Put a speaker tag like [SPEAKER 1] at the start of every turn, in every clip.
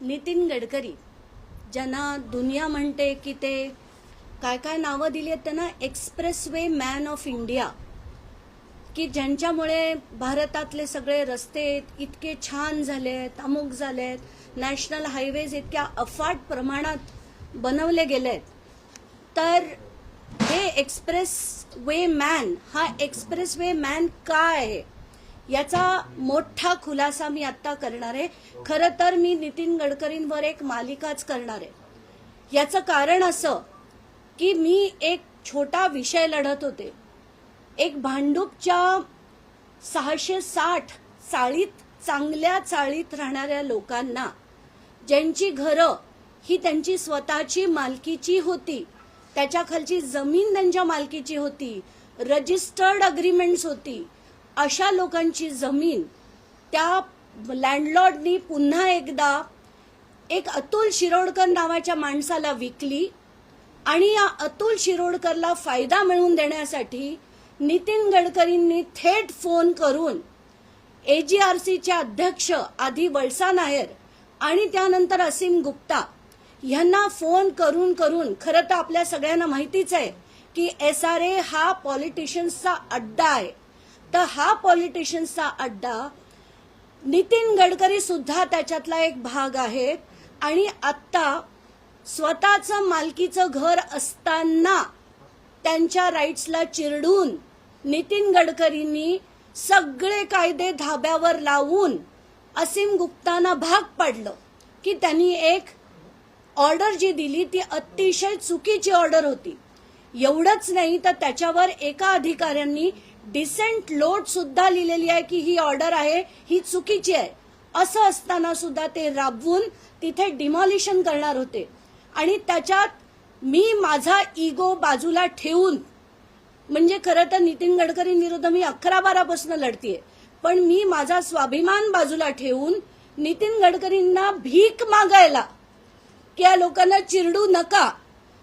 [SPEAKER 1] नितीन गडकरी ज्यांना दुनिया म्हणते की ते काय काय नावं दिली आहेत त्यांना express way man of India की ज्यांच्यामुळे भारतातले सगळे रस्ते इतके छान झाले आहेत अमुक झाले आहेत नॅशनल हायवेज इतक्या अफाट प्रमाणात बनवले गेले आहेत तर हे एक्सप्रेस वे मॅन हा एक्सप्रेस वे मॅन काय आहे? याचा मोठा खुलासा मी आता करणार आहे. खरं तर मी नितीन गडकरींवर एक मालिकाच करणार आहे. याचं कारण असं की मी एक छोटा विषय लढत होते. एक भांडूपच्या सहाशे साठ चाळीत चांगल्या चाळीत राहणाऱ्या लोकांना ज्यांची घरं ही त्यांची स्वतःची मालकीची होती त्याच्या खालची जमीन त्यांच्या मालकीची होती रजिस्टर्ड अग्रीमेंट्स होती अशा लोकांची जमीन त्या लँडलॉर्डनी पुन्हा एकदा एक अतुल शिरोडकर नावाच्या माणसाला विकली आणि या अतुल शिरोडकरला फायदा मिळवून देण्यासाठी नितीन गडकरींनी थेट फोन करून एजीआरसीचे अध्यक्ष आधी वळसा नायर आणि त्यानंतर असीम गुप्ता यांना फोन करून करून खरं तर आपल्या सगळ्यांना माहितीच आहे की एस आर ए हा पॉलिटिशियन्सचा अड्डा आहे. तर हा पॉलिटिशियन्सचा अड्डा नितीन गडकरी सुद्धा त्याच्यातला एक भाग आहेत. आणि आत्ता स्वतःचं मालकीचं घर असताना त्यांच्या राईट्सला चिरडून नितीन गडकरींनी सगळे कायदे धाब्यावर लावून असीम गुप्तांना भाग पाडलं की त्यांनी एक ऑर्डर जी दिली ती अतिशय चुकीची ऑर्डर होती. एवढंच नाही तर त्याच्यावर एका अधिकाऱ्यांनी डिसेंट लोड सुद्धा लिहिलेली आहे की ही ऑर्डर आहे ही चुकीची आहे. असं असताना सुद्धा ते राबवून तिथे डिमॉलिशन करणार होते. आणि त्याच्यात मी माझा इगो बाजूला ठेवून म्हणजे खरं तर नितीन गडकरींविरुद्ध मी अकरा बारापासून लढतीये पण मी माझा स्वाभिमान बाजूला ठेवून नितीन गडकरींना भीक मागायला की या लोकांना चिरडू नका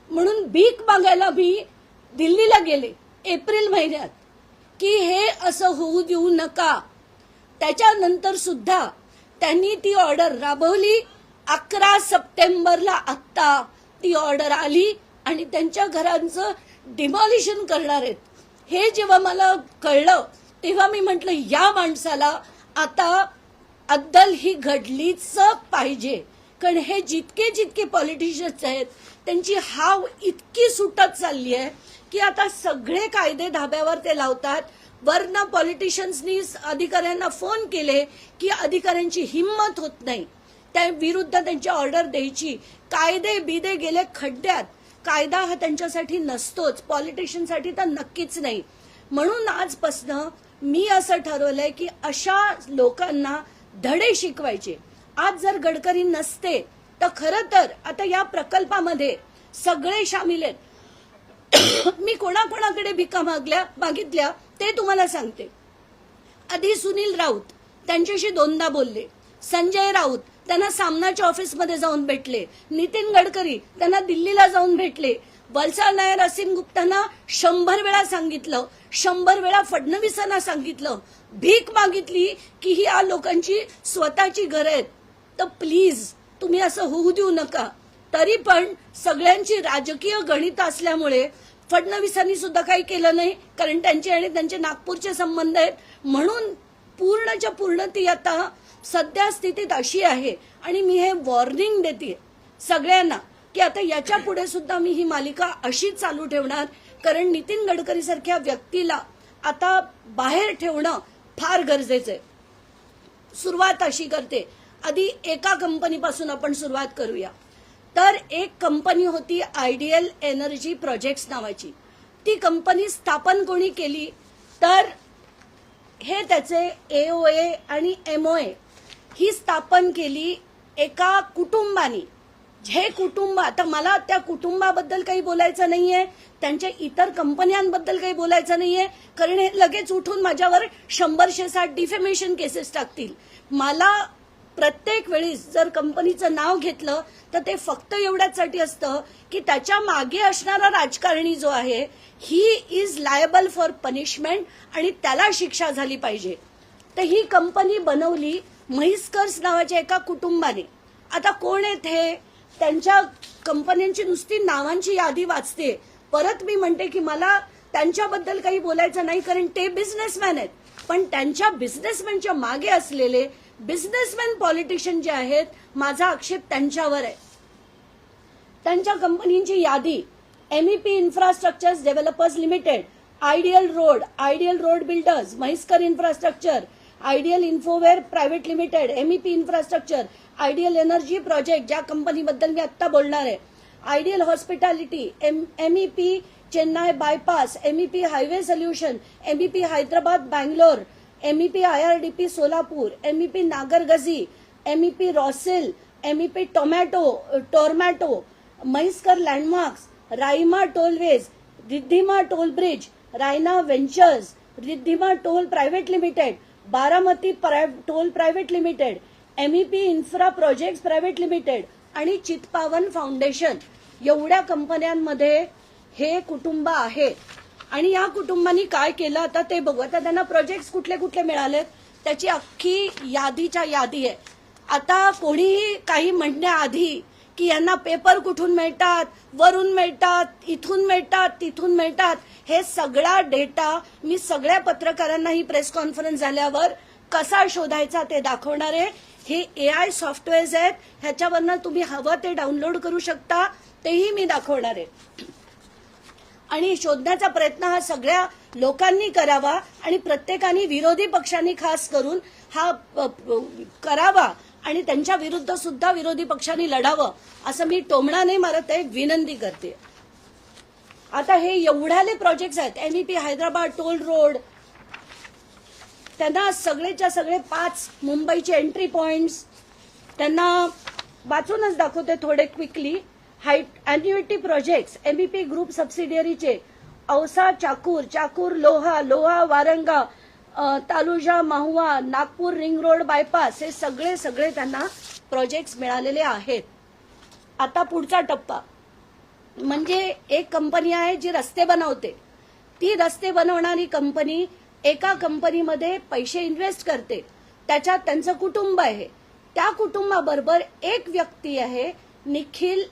[SPEAKER 1] म्हणून भीक मागायला मी दिल्लीला गेले एप्रिल महिन्यात. की हे असं होऊ देऊ नका. त्याच्यानंतर सुद्धा त्यांनी ती ऑर्डर राबवली. अकरा सप्टेंबरला आत्ता ती ऑर्डर आली आणि त्यांच्या घरांचं डिमॉलिशन करणार आहेत. हे जेव्हा मला कळलं तेव्हा मी म्हटलं या माणसाला आता अद्दल ही घडलीच पाहिजे. कारण हे जितके जितके पॉलिटिशियन्स आहेत त्यांची हाव इतकी सुटत चालली आहे. की आता सगळे कायदे धाब्यावर ते लावतात. वरनं पॉलिटिशियन्सनी अधिकाऱ्यांना फोन केले की अधिकाऱ्यांची हिंमत होत नाही. त्या विरुद्ध त्यांची ऑर्डर द्यायची. कायदे बिदे गेले खड्ड्यात. कायदा हा त्यांच्यासाठी नसतोच. पॉलिटिशियनसाठी तर नक्कीच नाही. म्हणून आजपासनं मी असं ठरवलंय की अशा लोकांना धडे शिकवायचे. आज जर गडकरी नसते तर खरं तर आता या प्रकल्पामध्ये सगळे सामील आहेत. मी कोणाकोणाकडे भिका मागल्या मागितल्या ते तुम्हाला सांगते. आधी सुनील राऊत त्यांच्याशी दोनदा बोलले. संजय राऊत त्यांना सामनाच्या ऑफिसमध्ये जाऊन भेटले. नितीन गडकरी त्यांना दिल्लीला जाऊन भेटले. वलसाड नायर असीम गुप्तांना शंभर वेळा सांगितलं शंभर वेळा फडणवीसांना सांगितलं. भीक मागितली की ही या लोकांची स्वतःची घरं आहेत तर प्लीज तुम्ही असं होऊ देऊ नका. तरी पण सगळ्यांची राजकीय गणित असल्यामुळे फडणवीसांनी सुद्धा काही केलं नाही कारण त्यांचे आणि त्यांचे नागपूरचे संबंध आहेत. म्हणून पूर्णच्या पूर्ण ती आता सध्या स्थितीत अशी आहे. आणि मी हे वॉर्निंग देते सगळ्यांना की आता याच्यापुढे सुद्धा मी ही मालिका अशीच चालू ठेवणार कारण नितीन गडकरी सारख्या व्यक्तीला आता बाहेर ठेवणं फार गरजेचं आहे सुरुवात अशी करते. आधी एका कंपनीपासून आपण सुरुवात करूया. तर एक कंपनी होती आयडियल एनर्जी प्रोजेक्ट्स नावाची. ती कंपनी स्थापन कोणी केली? तर हे त्याचे एओए आणि एमओए ही स्थापन केली एका कुटुंबानी. हे कुटुंब आता मला त्या कुटुंबाबद्दल काही बोलायचं नाहीये त्यांच्या इतर कंपन्यांबद्दल काही बोलायचं नाहीये कारण हे लगेच उठून माझ्यावर शंभरशे साठ डिफेमेशन केसेस टाकतील. मला प्रत्येक वेळीस जर कंपनीचं नाव घेतलं तर ते फक्त एवढ्यासाठी असतं की त्याच्यामागे असणारा राजकारणी जो आहे he is liable for punishment आणि त्याला शिक्षा झाली पाहिजे. तर ही कंपनी बनवली म्हैस्कर्स नावाच्या एका कुटुंबाने. आता कोण आहेत हे? त्यांच्या कंपन्यांची नुसती नावांची यादी वाचते. परत मी म्हणते की मला त्यांच्याबद्दल काही बोलायचं नाही कारण ते बिझनेसमॅन आहेत. पण त्यांच्या बिझनेसमॅनच्या मागे असलेले बिझनेसमॅन पॉलिटिशियन जे आहेत माझा आक्षेप त्यांच्यावर आहे. त्यांच्या कंपनींची यादी MEP infrastructures developers limited ideal road ideal road builders Mhaiskar infrastructure ideal infoware private limited MEP infrastructure ideal energy project ज्या कंपनीबद्दल मी आत्ता बोलणार आहे. Ideal hospitality M MEP Chennai bypass MEP highway solution MEP Hyderabad Bangalore MEP IRDP Solapur MEP Nagargazi MEP रॉसेल MEP tomato टोरमॅटो Mhaiskar landmarks Raima tollways Riddhima toll bridge Raina ventures Riddhima toll private limited Baramati प्राय- toll private limited MEP infra projects private limited आणि Chitpavan foundation. एवढ्या कंपन्यांमध्ये हे कुटुंब आहे. आणि या कुटुंबांनी काय केलं आता ते बघू. आता त्यांना प्रोजेक्ट्स कुठले कुठले मिळालेत त्याची अख्खी यादीच्या यादी आहे. आता कोणीही काही म्हणण्याआधी की यांना पेपर कुठून मिळतात वरून मिळतात इथून मिळतात तिथून मिळतात हे सगळा डेटा मी सगळ्या पत्रकारांना ही प्रेस कॉन्फरन्स झाल्यावर कसा शोधायचा ते दाखवणार आहे. हे ए आय सॉफ्टवेअर्स आहेत ह्याच्यावरनं तुम्ही हवं ते डाउनलोड करू शकता तेही मी दाखवणार आहे. आणि शोधण्याचा प्रयत्न हा सगळ्या लोकांनी करावा आणि प्रत्येकाने विरोधी पक्षांनी खास करून हा प- करावा आणि त्यांच्या विरुद्ध सुद्धा विरोधी पक्षांनी लढावं असं मी टोमणाने मारत आहे विनंती करते. आता हे एवढ्याले प्रोजेक्ट्स आहेत. एमईपी हैदराबाद टोल रोड त्यांना सगळेच्या सगळे पाच मुंबईचे एंट्री पॉइंट्स त्यांना वाचूनच दाखवते थोडे quickly high annuity projects MEP group सबसिडियरीचे Ausa Chakur Chakur Loha Loha Waranga Taluja Mahua Nagpur ring road bypass हे सगळे सगळे त्यांना प्रोजेक्ट्स मिळालेले आहेत. आता पुढचा टप्पा. म्हणजे एक कंपनी आहे जी रस्ते बनवते. ती रस्ते बनवणारी कंपनी एका कंपनीमध्ये पैसे इन्व्हेस्ट करते. त्याच्यात त्यांचं कुटुंब आहे. त्या कुटुंबाबरोबर एक व्यक्ती आहे निखिल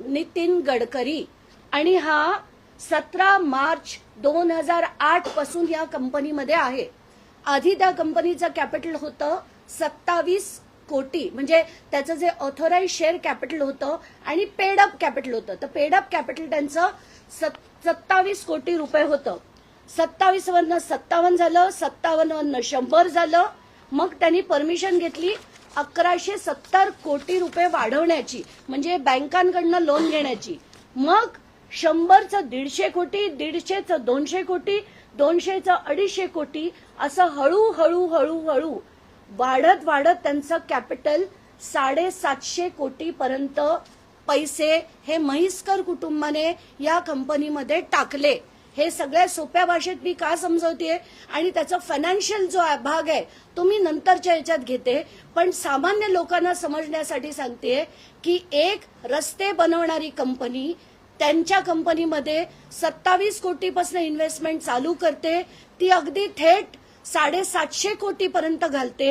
[SPEAKER 1] नितीन गडकरी. आणि हा सतरा मार्च दोन हजार आठपासून या कंपनीमध्ये आहे. आधी त्या कंपनीचं कॅपिटल होतं सत्तावीस कोटी. म्हणजे त्याचं जे ऑथोराईज शेअर कॅपिटल होतं आणि पेडअप कॅपिटल होतं. तर पेडअप कॅपिटल त्यांचं सत्तावीस कोटी रुपये होतं. सत्तावीस वरनं सत्तावन्न झालं सत्तावन्न वरनं शंभर झालं. मग त्यांनी परमिशन घेतली. अकराशे सत्तर कोटी रुपये वाढवण्याची म्हणजे बँकांकडनं लोन घेण्याची. मग शंभरचं दीडशे कोटी दीडशेचं दोनशे कोटी दोनशेचं अडीचशे कोटी असं हळूहळू हळूहळू वाढत वाढत त्यांचं कॅपिटल साडेसातशे कोटीपर्यंत पैसे हे म्हैसकर कुटुंबाने या कंपनीमध्ये टाकले. हे सगळ्या सोप्या भाषेत मी का समजवते आणि त्याचा फायनान्शियल जो भाग आहे तो मी नंतरच्या याच्यात घेते. पण सामान्य लोकांना समजण्यासाठी सांगते की एक रस्ते बनवणारी कंपनी त्यांच्या कंपनीमध्ये सत्तावीस कोटीपासून इन्व्हेस्टमेंट चालू करते. ती अगदी थेट साडेसातशे कोटीपर्यंत घालते.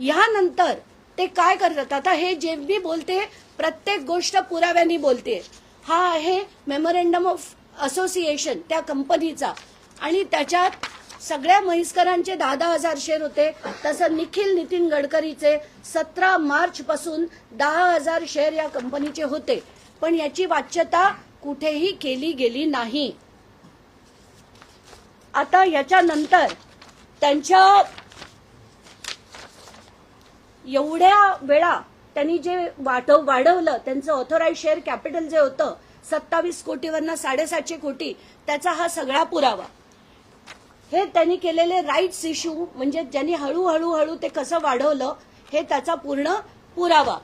[SPEAKER 1] यानंतर ते काय करतात? आता हे जे मी बोलते प्रत्येक गोष्ट पुराव्यानी बोलते. हा आहे मेमोरेंडम ऑफ असोसिएशन त्या कंपनीचा. आणि त्याच्यात सगळ्या म्हैसकरांचे दहा दहा हजार शेअर होते. तसं निखिल नितीन गडकरीचे सतरा मार्च पासून दहा हजार शेअर या कंपनीचे होते. पण याची वाच्यता कुठेही केली गेली नाही. आता याच्यानंतर त्यांच्या एवढ्या वेळा त्यांनी जे वाढव वाढवलं त्यांचं ऑथोराईज शेअर कॅपिटल जे होतं सत्तावीस कोटीवरनं साडेसातशे कोटी त्याचा हा सगळा पुरावा. हे त्यांनी केलेले राईट्स इश्यू म्हणजे ज्यांनी हळूहळू हळू ते कसं वाढवलं हे त्याचा पूर्ण पुरावा.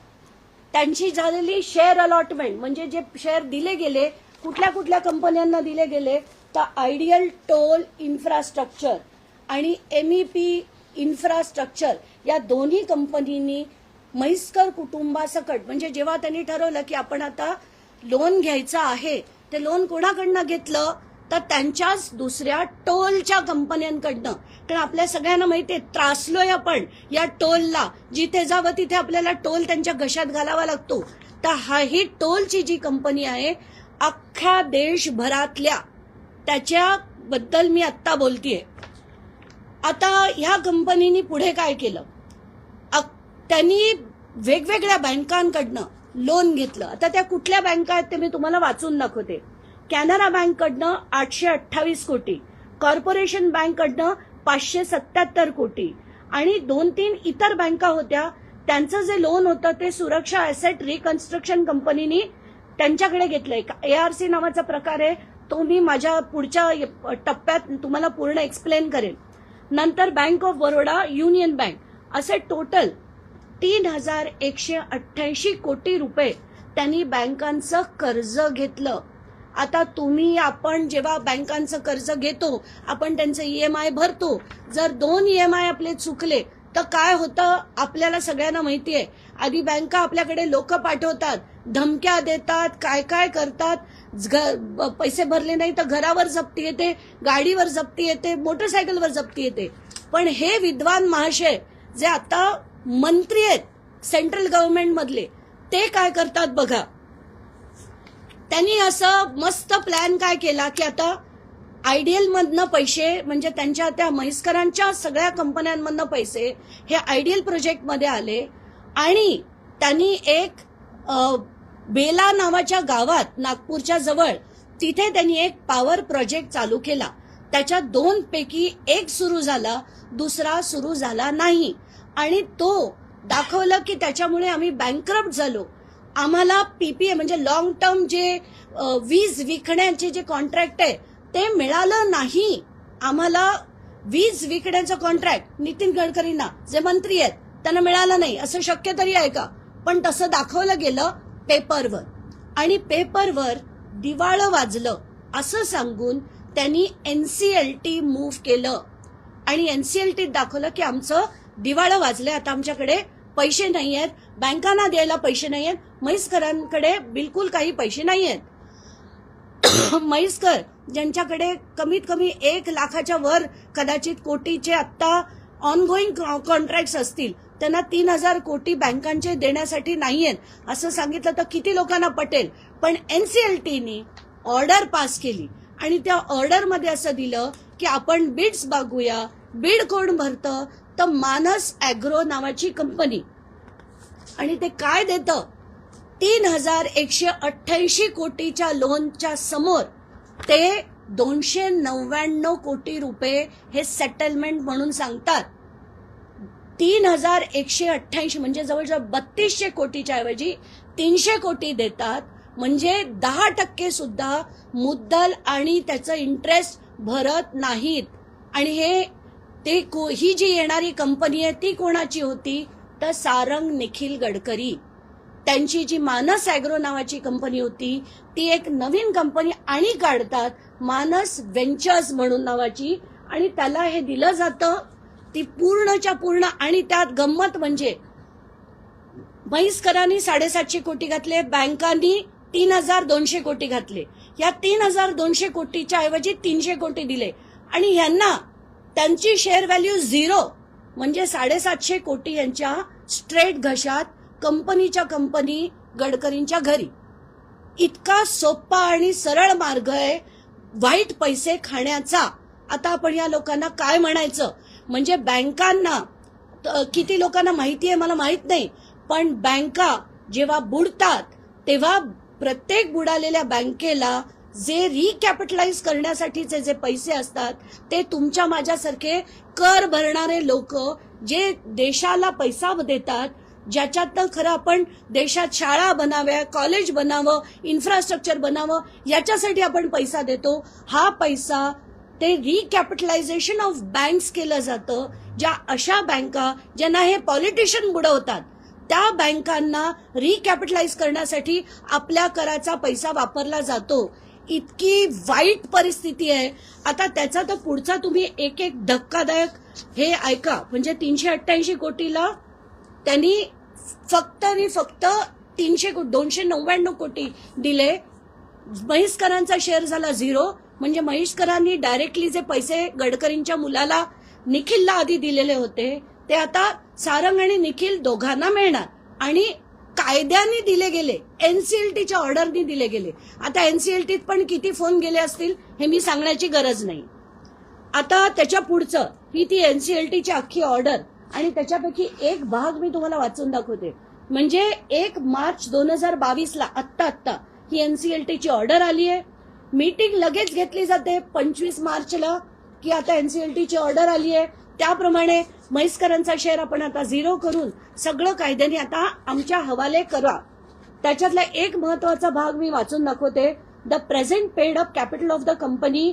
[SPEAKER 1] त्यांची झालेली शेअर अलॉटमेंट म्हणजे जे शेअर दिले गेले कुठल्या कुठल्या कंपन्यांना दिले गेले तर आयडियल टोल इन्फ्रास्ट्रक्चर आणि एमईपी इन्फ्रास्ट्रक्चर या दोन्ही कंपनींनी म्हैसकर कुटुंबासकट म्हणजे जेव्हा त्यांनी ठरवलं की आपण आता लोन घ्यायचं आहे ते लोन कोणाकडनं घेतलं? तर त्यांच्याच दुसऱ्या टोलच्या कंपन्यांकडनं. कारण आपल्या सगळ्यांना माहिती आहे त्रासलोय आपण या टोलला. जिथे जावं तिथे आपल्याला टोल त्यांच्या घशात घालावा लागतो. तर हा ही टोलची जी कंपनी आहे अख्ख्या देशभरातल्या त्याच्याबद्दल मी आत्ता बोलतीये. आता ह्या कंपनीने पुढे काय केलं? त्यांनी वेगवेगळ्या बँकांकडनं लोन घेतलं. आता त्या कुठल्या बँका आहेत ते मी तुम्हाला वाचून दाखवते. कॅनरा बँककडनं आठशे अठ्ठावीस कोटी कॉर्पोरेशन बँककडनं पाचशे सत्याहत्तर कोटी आणि दोन तीन इतर बँका होत्या. त्यांचं जे लोन होतं ते सुरक्षा ऍसेट रिकन्स्ट्रक्शन कंपनीनी त्यांच्याकडे घेतलंय एआरसी नावाचा प्रकार आहे. तो मी माझ्या पुढच्या टप्प्यात तुम्हाला पूर्ण एक्सप्लेन करेन. नंतर bank of Baroda union bank असे टोटल तीन हजार एकशे अठ्ठ्याऐंशी कोटी रुपये त्यांनी बँकांचं कर्ज घेतलं. आता तुम्ही आपण जेव्हा बँकांचं कर्ज घेतो आपण त्यांचं ई एम आय भरतो. जर दोन ई एम आय आपले चुकले तर काय होतं आपल्याला सगळ्यांना माहिती आहे. आधी बँका आपल्याकडे लोक पाठवतात धमक्या देतात काय काय करतात. ब- पैसे भरले नाही तर घरावर जप्ती येते गाडीवर जप्ती येते मोटरसायकलवर जप्ती येते. पण हे विद्वान महाशय जे आता मंत्री आहेत सेंट्रल गव्हर्नमेंट मधले. ते काय करतात बघा. त्यांनी असं मस्त प्लॅन काय केला की आता आयडियल मधनं पैसे म्हणजे त्यांच्या त्या म्हैसकरांच्या सगळ्या कंपन्यांमधनं पैसे हे आयडियल प्रोजेक्टमध्ये आले. आणि त्यांनी एक बेला नावाच्या गावात नागपूरच्या जवळ तिथे त्यांनी एक पॉवर प्रोजेक्ट चालू केला. त्याच्या दोन पैकी एक सुरू झाला दुसरा सुरू झाला नाही. आणि तो दाखवलं की त्याच्यामुळे आम्ही बँकरप्ट झालो. आम्हाला पीपीए म्हणजे लॉंग टर्म जे वीज विकण्याचे जे कॉन्ट्रॅक्ट आहे ते मिळालं नाही. आम्हाला वीज विकण्याचं कॉन्ट्रॅक्ट नितीन गडकरींना जे मंत्री आहेत त्यांना मिळालं नाही. असं शक्य तरी आहे का? पण तसं दाखवलं गेलं पेपरवर. आणि पेपरवर दिवाळं वाजलं असं सांगून त्यांनी एनसीएलटी मूव्ह केलं. आणि एनसीएलटीत दाखवलं की आमचं दिवाळं वाजलंय. आता आमच्याकडे पैसे नाही आहेत बँकांना द्यायला पैसे नाही आहेत म्हैसकरांकडे बिलकुल काही पैसे नाही आहेत म्हैसकर ज्यांच्याकडे कमीत कमी एक लाखाच्या वर कदाचित कोटीचे आत्ता ऑनगोईंग कॉन्ट्रॅक्ट असतील त्यांना तीन हजार कोटी बँकांचे देण्यासाठी नाही आहेत असं सांगितलं तर किती लोकांना पटेल? पण एनसीएलटीनी ऑर्डर पास केली आणि त्या ऑर्डरमध्ये असं दिलं की आपण बिड्स बघूया बीड कोण भरतं? तर मानस ॲग्रो नावाची कंपनी. आणि ते काय देतं? तीन हजार एकशे अठ्ठ्याऐंशी कोटीच्या लोनच्या समोर ते दोनशे नव्याण्णव कोटी रुपये हे सेटलमेंट म्हणून सांगतात. तीन हजार एकशे अठ्ठ्याऐंशी म्हणजे जवळजवळ बत्तीसशे कोटीच्या ऐवजी तीनशे कोटी देतात. म्हणजे दहा टक्के सुद्धा मुद्दल आणि त्याचं इंटरेस्ट भरत नाहीत. आणि हे ते को- ही जी येणारी कंपनी आहे ती कोणाची होती? तर सारंग निखिल गडकरी. त्यांची जी मानस अॅग्रो नावाची कंपनी होती ती एक नवीन कंपनी आणि काढतात मानस व्हेंचर्स म्हणून नावाची. आणि त्याला हे दिलं जातं ती पूर्णच्या पूर्ण आणि त्यात गंमत म्हणजे म्हैसकरांनी साडेसातशे कोटी घातले बँकांनी तीन हजार दोनशे कोटी घातले. या तीन हजार दोनशे कोटीच्या ऐवजी तीनशे कोटी दिले. आणि यांना त्यांची शेअर व्हॅल्यू झिरो म्हणजे साडेसातशे कोटी यांच्या स्ट्रेट घशात कंपनीच्या कंपनी गडकरींच्या घरी. इतका सोपा आणि सरळ मार्ग आहे वाईट पैसे खाण्याचा. आता आपण या लोकांना काय म्हणायचं? म्हणजे बँकांना किती लोकांना माहिती आहे मला माहीत नाही पण बँका जेव्हा बुडतात तेव्हा प्रत्येक बुडालेल्या बँकेला जे रिकॅपिटलाइज करण्यासाठीचे जे पैसे असतात ते तुमच्या माझ्यासारखे कर भरणारे लोक जे देशाला पैसा देतात ज्याच्यातनं खरं आपण देशात शाळा बनाव्या कॉलेज बनावं इन्फ्रास्ट्रक्चर बनावं याच्यासाठी आपण पैसा देतो. हा पैसा ते रिकॅपिटलायझेशन ऑफ बँक्स केलं जातं ज्या अशा बँका ज्यांना हे पॉलिटिशियन बुडवतात. त्या बँकांना रिकॅपिटलाइज करण्यासाठी आपल्या कराचा पैसा वापरला जातो. इतकी वाईट परिस्थिती आहे. आता त्याचा तर पुढचा तुम्ही एक एक धक्कादायक हे ऐका. म्हणजे तीनशे अठ्ठ्याऐंशी कोटीला त्यांनी फक्त आणि फक्त तीनशे को- दोनशे नव्याण्णव कोटी दिले. महेशकरांचा शेअर झाला झिरो म्हणजे महेशकरांनी डायरेक्टली जे पैसे गडकरींच्या मुलाला निखिलला आधी दिलेले होते ते आता सारंग आणि निखिल दोघांना मिळणार. आणि कायद्याने दिले गेले एनसीएलटीच्या ऑर्डरनी दिले गेले. आता एनसीएलटीत पण किती फोन गेले असतील हे मी सांगण्याची गरज नाही. आता त्याच्या पुढचं ही ती एनसीएलटीची अख्खी ऑर्डर आणि त्याच्यापैकी एक भाग मी तुम्हाला वाचून दाखवते. म्हणजे एक मार्च दोन हजार बावीसला आत्ता आत्ता ही एनसीएलटीची ऑर्डर आली आहे. मीटिंग लगेच घेतली जाते पंचवीस मार्चला की आता एनसीएलटीची ऑर्डर आली आहे. त्याप्रमाणे म्हैसकरांचा शेअर आपण आता झिरो करून सगळं कायद्याने आता आमच्या हवाले करा. त्याच्यातला एक महत्त्वाचा भाग मी वाचून दाखवते. The present paid up capital of the company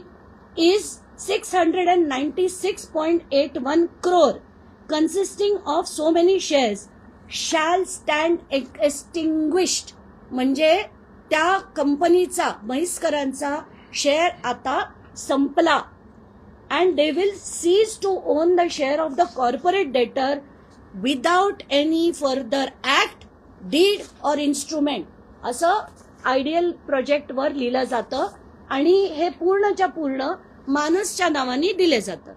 [SPEAKER 1] is six hundred and ninety six point eight one crore consisting of so many shares shall stand extinguished म्हणजे त्या कंपनीचा म्हैसकरांचा शेअर आता संपला. And they will cease to own the share of the corporate debtor without any further act deed or instrument असं ideal प्रोजेक्टवर लिहिलं जातं आणि हे पूर्णच्या पूर्ण मानसच्या नावाने दिले जातं.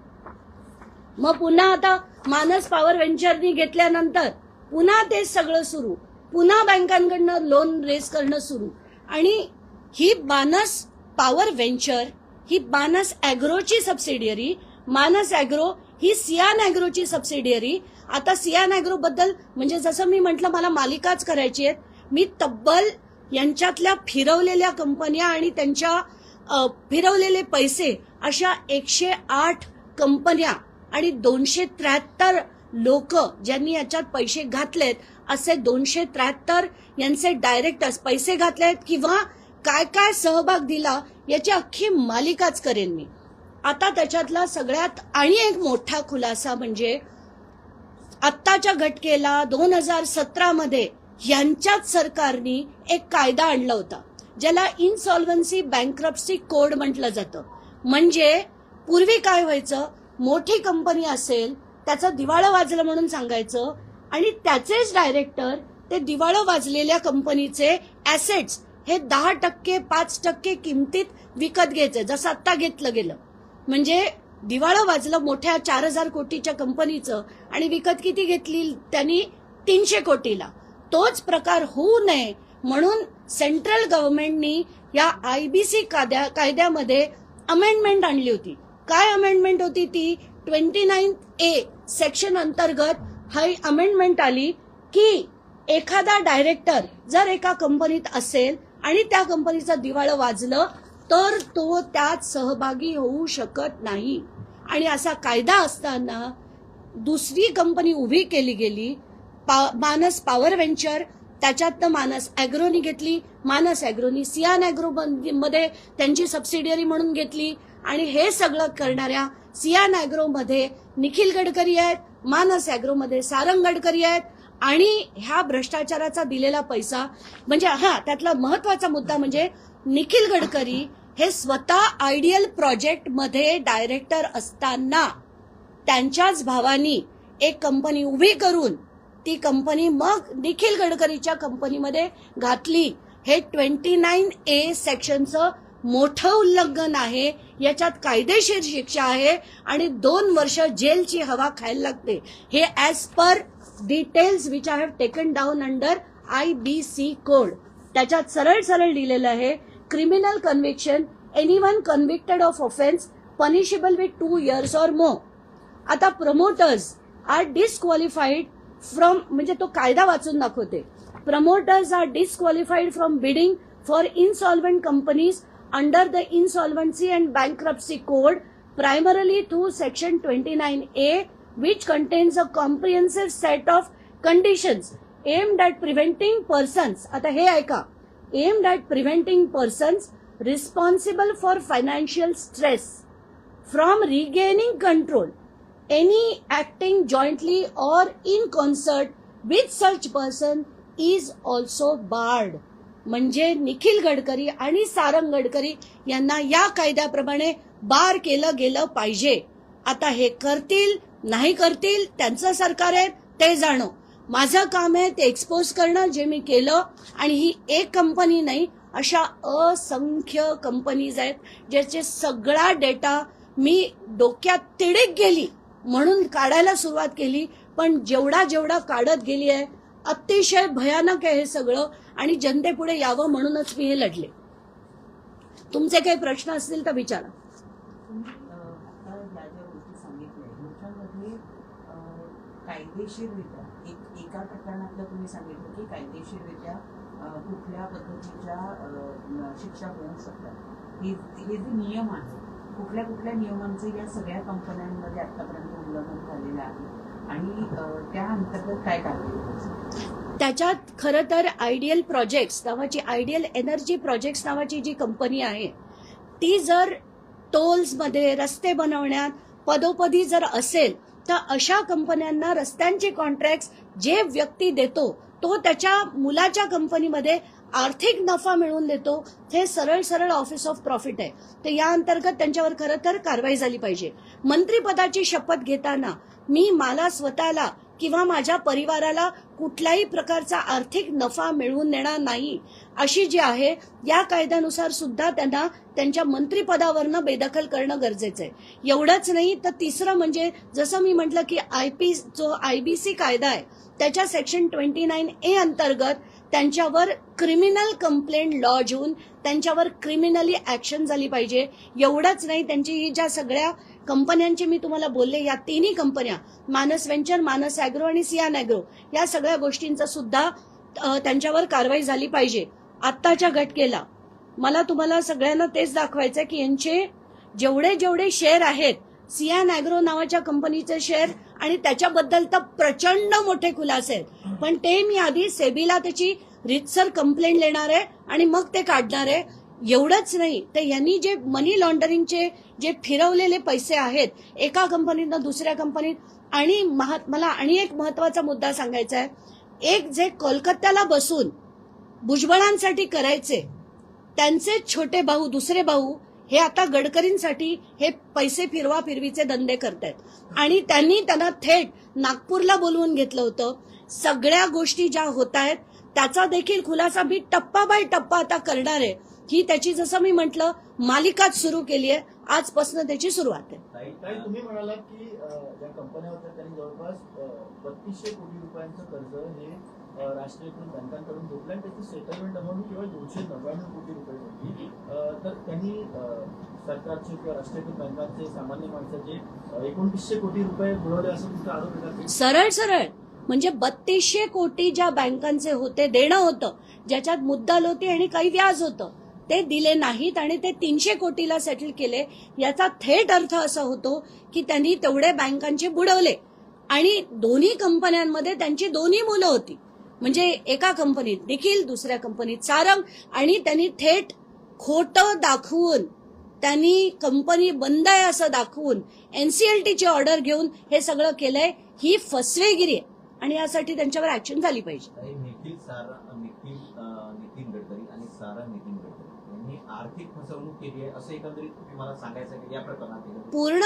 [SPEAKER 1] मग पुन्हा आता मानस पॉवर व्हेंचरनी घेतल्यानंतर पुन्हा ते सगळं सुरू. पुन्हा बँकांकडनं लोन रेस करणं सुरू. आणि ही मानस पॉवर व्हेंचर ही मानस अॅग्रोची सबसिडियरी मानस अॅग्रो ही सियान अॅग्रोची सबसिडियरी आता सियान अॅग्रो बद्दल म्हणजे जसं मी म्हटलं मला मालिकाच करायची आहेत. मी तब्बल यांच्यातल्या फिरवलेल्या कंपन्या आणि त्यांच्या फिरवलेले पैसे अशा एकशे आठ कंपन्या आणि दोनशे त्र्याहत्तर लोक ज्यांनी याच्यात पैसे घातलेत असे दोनशे त्र्याहत्तर यांचे डायरेक्टर्स पैसे घातलेत किंवा काय काय सहभाग दिला याची अख्खी मालिकाच करेन मी. आता त्याच्यातला सगळ्यात आणि एक मोठा खुलासा म्हणजे आत्ताच्या घटकेला दोन हजार सतरामध्ये यांच्याच सरकारने एक कायदा आणला होता ज्याला इनसॉल्व्हन्सी बँक्रप्सी कोड म्हटलं जातं. म्हणजे पूर्वी काय व्हायचं? मोठी कंपनी असेल त्याचं दिवाळं वाजलं म्हणून सांगायचं आणि त्याचेच डायरेक्टर ते दिवाळं वाजलेल्या कंपनीचे ऍसेट्स हे दहा टक्के पाच टक्के किमतीत विकत घ्यायचे जसं आत्ता घेतलं गेलं. म्हणजे दिवाळं वाजलं मोठ्या चार हजार कोटीच्या कंपनीचं आणि विकत किती घेतली त्यांनी तीनशे कोटीला. तोच प्रकार होऊ नये म्हणून सेंट्रल गव्हर्नमेंटनी या आयबीसी कायद्या कायद्यामध्ये अमेंडमेंट आणली होती. काय अमेंडमेंट होती ती? ट्वेंटी नाईन ए सेक्शन अंतर्गत ही अमेंडमेंट आली की एखादा डायरेक्टर जर एका कंपनीत असेल आणि त्या कंपनीचं दिवाळं वाजलं तर तो त्यात सहभागी होऊ शकत नाही. आणि असा कायदा असताना दुसरी कंपनी उभी केली गेली पा- मानस पॉवर व्हेंचर त्याच्यातनं मानस ॲग्रोनी घेतली मानस ॲग्रोनी सियान ॲग्रो मध्ये त्यांची सबसिडियरी म्हणून घेतली आणि हे सगळं करणाऱ्या सियान ॲग्रोमध्ये निखिल गडकरी आहेत मानस ॲग्रोमध्ये सारंग गडकरी आहेत आणि ह्या भ्रष्टाचाराचा दिलेला पैसा म्हणजे हा त्यातला महत्त्वाचा मुद्दा म्हणजे निखिल गडकरी हे स्वतः आयडियल प्रोजेक्टमध्ये डायरेक्टर असताना त्यांच्याच भावानी एक कंपनी उभी करून ती कंपनी मग निखिल गडकरीच्या कंपनीमध्ये घातली. हे ट्वेंटी नाईन ए सेक्शनचं मोठं उल्लंघन आहे याच्यात कायदेशीर शिक्षा आहे आणि दोन वर्ष जेलची हवा खायला लागते. हे as per details which I have taken down under I B C code त्याच्यात सरळ सरळ लिहिलेलं आहे criminal conviction any one convicted of offence punishable with two years or more आता प्रमोटर्स आर डिस्क्वालिफाईड फ्रॉम म्हणजे तो कायदा वाचून दाखवते. Promoters are disqualified from bidding for insolvent companies under the insolvency and bankruptcy code primarily to section twenty nine A which contains a comprehensive set of conditions aimed at preventing persons आता हे ऐका aimed at preventing persons responsible for financial stress from regaining control any acting jointly or in concert with such person is also barred म्हणजे निखिल गडकरी आणि सारंग गडकरी यांना या कायद्याप्रमाणे बार केलं गेलं पाहिजे आता हे करतील नाही करतील त्यांचं सरकार आहे ते जाणं. माझं काम आहे ते एक्सपोज करणं जे मी केलं आणि ही एक कंपनी नाही अशा असंख्य कंपनीज आहेत ज्याचे सगळा डेटा मी डोक्यात तिडीक गेली म्हणून काढायला सुरुवात केली पण जेवढा जेवढा काढत गेली आहे अतिशय भयानक आहे हे सगळं आणि जनतेपुढे यावं म्हणूनच मी हे लढले. तुमचे काही प्रश्न असतील तर विचारा
[SPEAKER 2] तुम्ही अ, आता या ज्या गोष्टी सांगितल्या ह्याच्यामध्ये अ, कायदेशीररित्या एक एका प्रकरणातलं तुम्ही सांगितलं की कायदेशीररित्या कुठल्या पद्धतीच्या शिक्षा होऊ शकतात. हे हे जे नियम आहे कुठल्या कुठल्या नियमांचं या सगळ्या कंपन्यांमध्ये आतापर्यंत उल्लंघन झालेलं आहे आणि त्या अंतर्गत काय कारवाई
[SPEAKER 1] त्याच्यात खरं तर आयडियल प्रोजेक्ट्स नावाची आयडियल एनर्जी प्रोजेक्ट्स नावाची जी कंपनी आहे ती जर टोल्समध्ये रस्ते बनवण्यात पदोपदी जर असेल तर अशा कंपन्यांना रस्त्यांचे कॉन्ट्रॅक्ट जे व्यक्ती देतो तो त्याच्या मुलाच्या कंपनीमध्ये आर्थिक नफा मिळवून देतो. हे सरळ सरळ ऑफिस ऑफ प्रॉफिट आहे. तर या अंतर्गत त्यांच्यावर खरं तर कारवाई झाली पाहिजे. मंत्रिपदाची शपथ घेताना मी मला स्वतःला किंवा माझ्या परिवाराला कुठल्याही प्रकारचा आर्थिक नफा मिळवून देणार नाही अशी जी आहे या कायद्यानुसार सुद्धा त्यांना त्यांच्या मंत्रिपदावरनं बेदखल करणं गरजेचं आहे. एवढंच नाही तर तिसरं म्हणजे जसं मी म्हटलं की आय पी जो आय बी सी कायदा आहे त्याच्या सेक्शन ट्वेंटी नाईन ए अंतर्गत त्यांच्यावर क्रिमिनल कंप्लेंट लॉज होऊन त्यांच्यावर क्रिमिनली ऍक्शन झाली पाहिजे. एवढंच नाही त्यांची ही ज्या सगळ्या कंपन्यांची मी तुम्हाला बोलले या तिन्ही कंपन्या मानस व्हेंचर मानस अॅग्रो आणि सियान अॅग्रो या सगळ्या गोष्टींचा सुद्धा त्यांच्यावर कारवाई झाली पाहिजे. आत्ताच्या घटकेला. मला तुम्हाला सगळ्यांना तेच दाखवायचं की यांचे जेवढे जेवढे शेअर आहेत सियान अॅग्रो नावाच्या कंपनीचे शेअर आणि त्याच्याबद्दल तर प्रचंड मोठे खुलासे आहेत. पण ते मी आधी सेबीला त्याची रितसर कंप्लेंट लेणार आहे आणि मग ते काढणार आहे. एवढंच नाही. तर यांनी जे मनी लॉन्डरिंगचे जे फिरवलेले पैसे आहेत एका कंपनीतनं दुसऱ्या कंपनीत आणि महा- मला आणि एक महत्त्वाचा मुद्दा सांगायचा आहे. एक जे कोलकात्याला बसून भुजबळांसाठी करायचे त्यांचे छोटे भाऊ दुसरे भाऊ हे आता गडकरींसाठी हे पैसे फिरवा फिरवीचे धंदे करतायत. आणि त्यांनी त्यांना थेट नागपूरला बोलवून घेतलं होतं. सगळ्या गोष्टी ज्या होत आहेत त्याचा देखील खुलासा मी टप्पा बाय टप्पा आता करणार आहे. ही त्याची जसं मी म्हंटल मालिकाच सुरू केली आहे. आजपासून त्याची सुरुवात आहे.
[SPEAKER 3] तुम्ही म्हणालात की ज्या कंपन्या होत्या त्यांनी जवळपास बत्तीसशे कोटी रुपयांचं कर्ज हे राष्ट्रीयकृत बँकांकडून घेतलं आणि त्याची सेटलमेंट अमाऊंट केवळ दोनशे नव्याण्णव कोटी रुपये होती. तर त्यांनी सरकारचे किंवा राष्ट्रीयकृत बँकांचे सामान्य माणसाचे एकोणतीसशे कोटी रुपये बुडवले असं तुमचा आरोप येतात
[SPEAKER 1] सरळ सरळ. म्हणजे बत्तीसशे कोटी ज्या बँकांचे होते देणं होतं ज्याच्यात मुद्दल होती आणि काही व्याज होतं ते दिले नाहीत आणि ते तीनशे कोटीला सेटल केले. याचा थेट अर्थ असा होतो की त्यांनी तेवढे बँकांचे बुडवले. आणि दोन्ही कंपन्यांमध्ये त्यांची दोन्ही मुलं होती. म्हणजे एका कंपनीत निखिल दुसऱ्या कंपनीत सारंग आणि त्यांनी थेट खोटं दाखवून त्यांनी कंपनी बंद आहे असं दाखवून एनसीएलटीची ऑर्डर घेऊन हे सगळं केलंय ही फसवेगिरी आहे. आणि यासाठी त्यांच्यावर ऍक्शन झाली पाहिजे
[SPEAKER 4] आणि निखिल सारा निखिल अं, नितीन गडकरी आणि सारा नितीन गडकरी यांनी आर्थिक फसवणूक केली आहे. असं एकंदरीत तुम्ही मला सांगायचं आहे की या प्रकरणात एकंदरीत
[SPEAKER 1] पूर्ण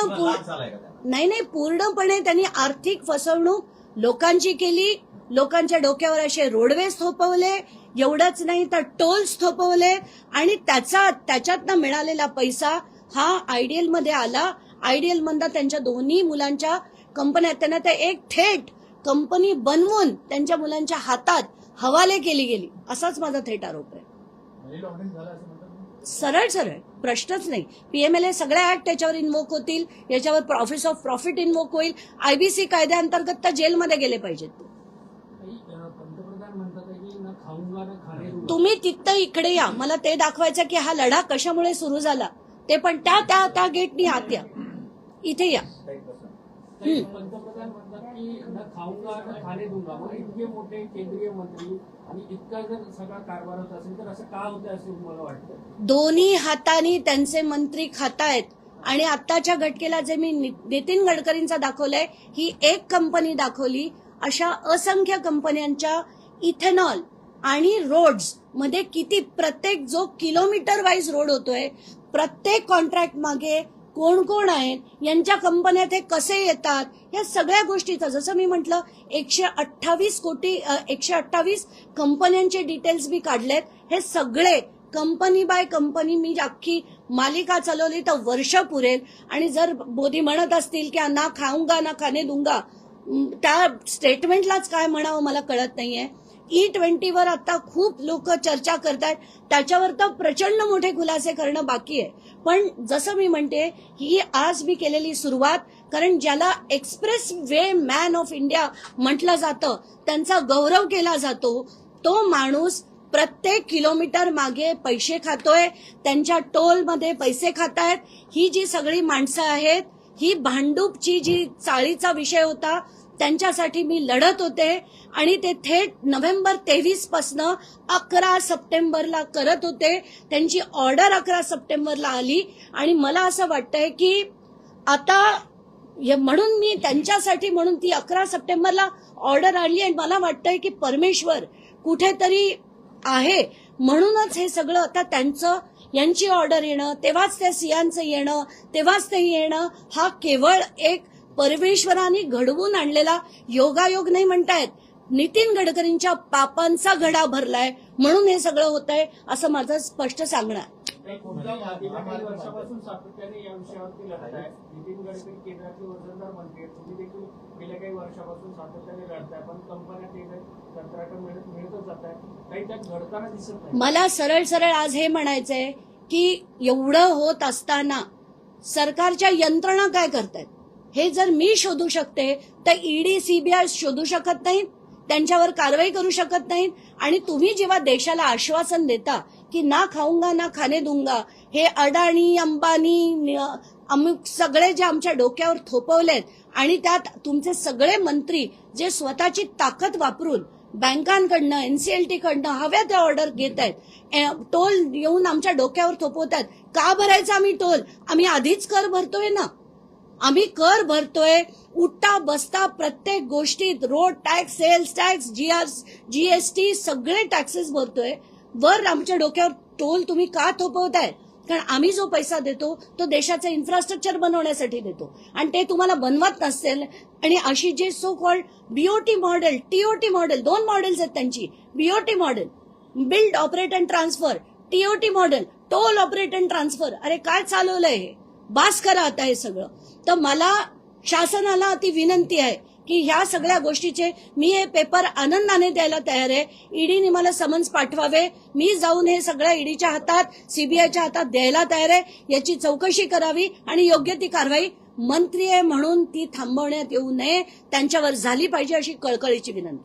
[SPEAKER 1] नाही नाही पूर्णपणे त्यांनी आर्थिक फसवणूक लोकांची केली. लोकांच्या डोक्यावर असे रोडवेज थोपवले. एवढंच नाही तर टोल्स थोपवले. आणि त्याचा त्याच्यातनं मिळालेला पैसा हा आयडियलमध्ये आला. आयडियल मधनं त्यांच्या दोन्ही मुलांच्या कंपन्या त्यांना ते एक थेट कंपनी बनवून त्यांच्या मुलांच्या हातात हवाले केली गेली. असाच माझा थेट आरोप आहे. सरळ सरळ प्रश्नच नाही. पीएमएलए सगळ्या ऍक्ट त्याच्यावर इन्वोक होतील याच्यावर ऑफिस ऑफ प्रॉफिट इन्वोक होईल. आयबीसी कायद्याअंतर्गत त्या जेलमध्ये गेले पाहिजेत. तुम्ही तिथं इकडे या. मला ते दाखवायचं की हा लढा कशामुळे सुरू झाला. ते पण त्या त्या त्या गेटनी आत या. इथे या.
[SPEAKER 5] पंतप्रधान म्हणतात की खाऊंगा खाणे दूंगा इतके मोठे केंद्रीय मंत्री
[SPEAKER 1] दोन्ही हाताने त्यांचे मंत्री खातायत. आणि आत्ताच्या घटकेला जे मी नि- नितीन गडकरींचा दाखवलंय ही एक कंपनी दाखवली अशा असंख्य कंपन्यांच्या इथेनॉल आणि रोड्समध्ये किती प्रत्येक जो किलोमीटर वाईज रोड होतोय प्रत्येक कॉन्ट्रॅक्ट मागे कोण कोण आहेत यांच्या कंपन्यात हे कसे येतात या सगळ्या गोष्टीचा जसं मी म्हटलं एकशे अठ्ठावीस कोटी एकशे अठ्ठावीस कंपन्यांचे डिटेल्स मी काढलेत. हे सगळे कंपनी बाय कंपनी मी अख्खी मालिका चालवली तर वर्ष पुरेल. आणि जर मोदी म्हणत असतील की ना खाऊंगा ना खाणे दूंगा त्या स्टेटमेंटलाच काय म्हणावं मला कळत नाहीये. E ई ट्वेंटीवर आता खूप लोक चर्चा करतायत त्याच्यावर तर प्रचंड मोठे खुलासे करणं बाकी आहे. पण जसं मी म्हणते ही आज मी केलेली सुरुवात कारण ज्याला express way man of India म्हटलं जातं त्यांचा गौरव केला जातो तो माणूस प्रत्येक किलोमीटर मागे पैसे खातोय त्यांच्या टोलमध्ये पैसे खातायत. ही जी सगळी माणसं आहेत ही भांडूपची जी चाळीचा विषय होता त्यांच्यासाठी मी लढत होते आणि ते थेट नोव्हेंबर तेवीस पासनं अकरा सप्टेंबरला करत होते. त्यांची ऑर्डर अकरा सप्टेंबरला आली आणि मला असं वाटतंय की आता म्हणून मी त्यांच्यासाठी म्हणून ती अकरा सप्टेंबरला ऑर्डर आणली आणि मला वाटतंय की परमेश्वर कुठेतरी आहे. म्हणूनच हे सगळं आता त्यांचं यांची ऑर्डर येणं तेव्हाच त्या सियांचं येणं तेव्हाच ते येणं हा केवळ एक परमेश्वराने घडवून आणलेला योगायोग नाही म्हणतायत. नितीन गडकरींच्या पापांचा घडा भरलाय. म्हणून हे सगळं होत आहे असं माझं स्पष्ट सांगणं मला सरळ सरळ आज हे म्हणायचंय की एवढं होत असताना सरकारच्या यंत्रणा काय करतायत? हे जर मी शोधू शकते तर ईडी सीबीआय शोधू शकत नाहीत त्यांच्यावर कारवाई करू शकत नाहीत आणि तुम्ही जेव्हा देशाला आश्वासन देता की ना खाऊंगा ना खाणे दूंगा हे अडाणी अंबानी अमुक सगळे जे आमच्या डोक्यावर थोपवलेत आणि त्यात तुमचे सगळे मंत्री जे स्वतःची ताकद वापरून बँकांकडनं एनसीएलटी कडनं हव्या त्या ऑर्डर घेत आहेत टोल येऊन आमच्या डोक्यावर थोपवत आहेत का भरायचा आम्ही टोल? आम्ही आधीच कर भरतोय ना. आम्ही कर भरतोय उठता बसता प्रत्येक गोष्टीत road tax sales tax GR GST सगळे टॅक्सेस भरतोय. वर आमच्या डोक्यावर टोल तुम्ही का थोपवताय? कारण आम्ही जो पैसा देतो तो देशाचं इन्फ्रास्ट्रक्चर बनवण्यासाठी देतो. आणि ते तुम्हाला बनवत नसेल आणि अशी जे so called BOT model TOT model दोन मॉडेल्स आहेत त्यांची. BOT model build operate and transfer TOT model toll operate and transfer अरे काय चालवलंय हे? बास करा आता हे सगळं. तर मला शासनाला ती विनंती आहे की ह्या सगळ्या गोष्टीचे मी हे पेपर आनंदाने द्यायला तयार आहे. ईडीने मला समन्स पाठवावे. मी जाऊन हे सगळ्या ईडीच्या हातात सीबीआयच्या हातात द्यायला तयार आहे. याची चौकशी करावी आणि योग्य ती कारवाई मंत्री आहे म्हणून ती थांबवण्यात येऊ नये. त्यांच्यावर झाली पाहिजे अशी कळकळीची विनंती.